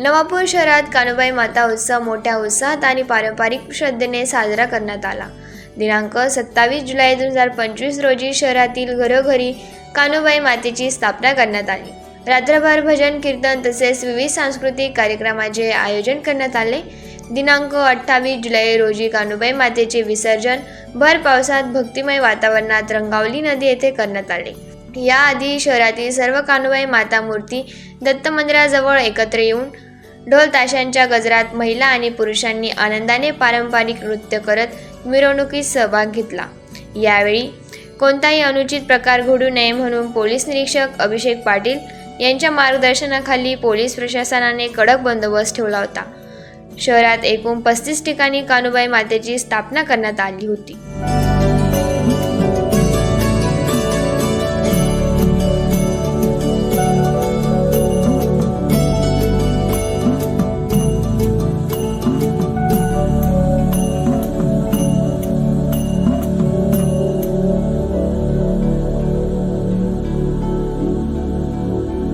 नवापूर शहरात कानुबाई माता उत्सव मोठ्या उत्साहात आणि पारंपरिक श्रद्धेने साजरा करण्यात आला. दिनांक सत्तावीस जुलै दोन हजार पंचवीस रोजी शहरातील घरोघरी कानुबाई मातेची स्थापना करण्यात आली. रात्रभर भजन कीर्तन तसेच विविध सांस्कृतिक कार्यक्रमाचे आयोजन करण्यात आले. दिनांक अठ्ठावीस जुलै रोजी कानुबाई मातेचे विसर्जन भर पावसात भक्तिमय वातावरणात रंगावली नदी येथे करण्यात आले. याआधी शहरातील सर्व कानुबाई माता मूर्ती दत्त मंदिराजवळ एकत्र येऊन ढोल ताशांच्या गजरात महिला आणि पुरुषांनी आनंदाने पारंपरिक नृत्य करत मिरवणुकीत सहभाग घेतला. यावेळी कोणताही अनुचित प्रकार घडू नये म्हणून पोलीस निरीक्षक अभिषेक पाटील यांच्या मार्गदर्शनाखाली पोलीस प्रशासनाने कडक बंदोबस्त ठेवला होता. शहरात एकूण पस्तीस ठिकाणी कानुबाई मातेची स्थापना करण्यात आली होती.